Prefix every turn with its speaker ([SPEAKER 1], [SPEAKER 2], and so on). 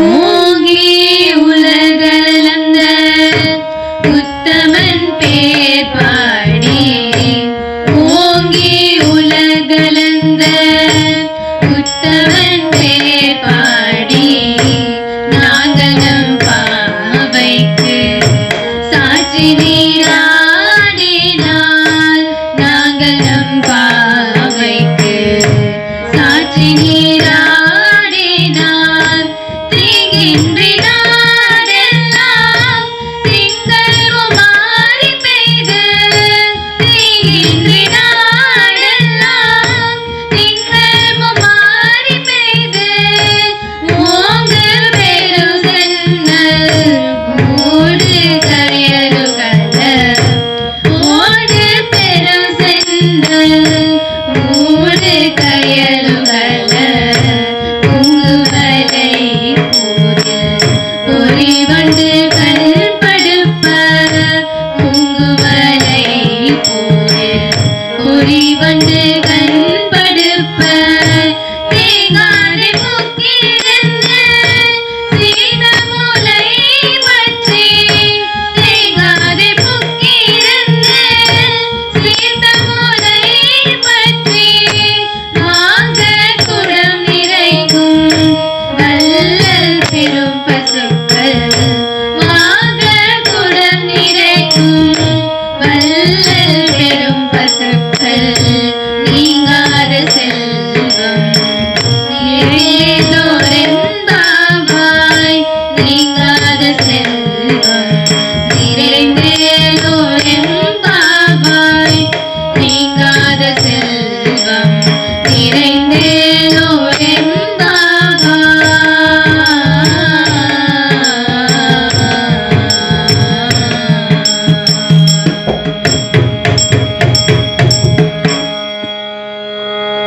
[SPEAKER 1] ஓங்கி உலகளந்த உத்தமன் பேர் பாடி. ஓங்கி உலகளந்த உத்தமன் பேர் பாடி. நாகலம் பாவைக்கு சாட்சி நீ que